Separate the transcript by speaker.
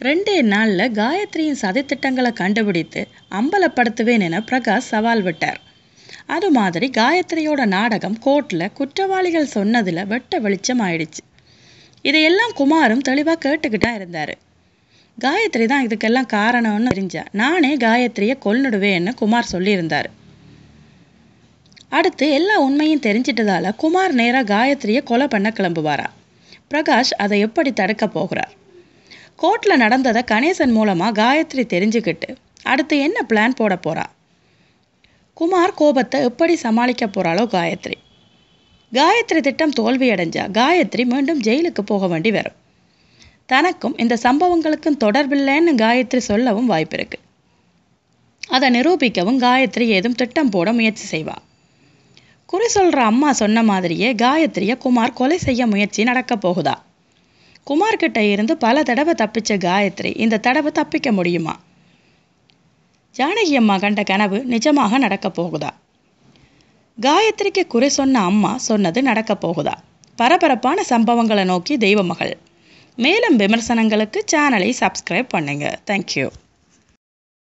Speaker 1: ரெண்டே நாளில் காயத்ரியின் சதித்திட்டங்களை கண்டுபிடித்து அம்பலப்படுத்துவேன் என பிரகாஷ் சவால் விட்டார். அது மாதிரி காயத்ரியோட நாடகம் கோர்ட்டில் குற்றவாளிகள் சொன்னதில் வெட்ட வெளிச்சம் ஆயிடுச்சு. இதையெல்லாம் குமாரும் தெளிவாக கேட்டுக்கிட்டா இருந்தார். காயத்ரி தான் இதுக்கெல்லாம் காரணம்னு தெரிஞ்சா நானே காயத்ரியை கொல்லுடுவேன்னு குமார் சொல்லியிருந்தார். அடுத்து எல்லா உண்மையும் தெரிஞ்சிட்டதால குமார் நேராக காயத்ரியை கொலை பண்ண கிளம்புவாரா. பிரகாஷ் அதை எப்படி தடுக்க போகிறார்? கோர்ட்டில் நடந்ததை கணேசன் மூலமாக காயத்ரி தெரிஞ்சுக்கிட்டு அடுத்து என்ன பிளான் போட போகிறா குமார் கோபத்தை எப்படி சமாளிக்க போகிறாளோ காயத்ரி. காயத்ரி திட்டம் தோல்வியடைஞ்சா காயத்ரி மீண்டும் ஜெயிலுக்கு போக வேண்டி வரும். தனக்கும் இந்த சம்பவங்களுக்கும் தொடர்பில்லைன்னு காயத்ரி சொல்லவும் வாய்ப்பு இருக்கு. அதை நிரூபிக்கவும் காயத்ரி ஏதும் திட்டம் போட முயற்சி செய்வா. குறி சொல்கிற அம்மா சொன்ன மாதிரியே காயத்ரியை குமார் கொலை செய்ய முயற்சி நடக்க போகுதா? குமார்கிட்ட இருந்து பல தடவை தப்பிச்ச காயத்ரி இந்த தடவை தப்பிக்க முடியுமா? ஜானகி அம்மா கண்ட கனவு நிஜமாக நடக்கப் போகுதா? காயத்ரிக்கு குறை சொன்ன அம்மா சொன்னது நடக்கப் போகுதா? பரபரப்பான சம்பவங்களை நோக்கி தெய்வமகள். மேலும் விமர்சனங்களுக்கு சேனலை சப்ஸ்கிரைப் பண்ணுங்க. தேங்க்யூ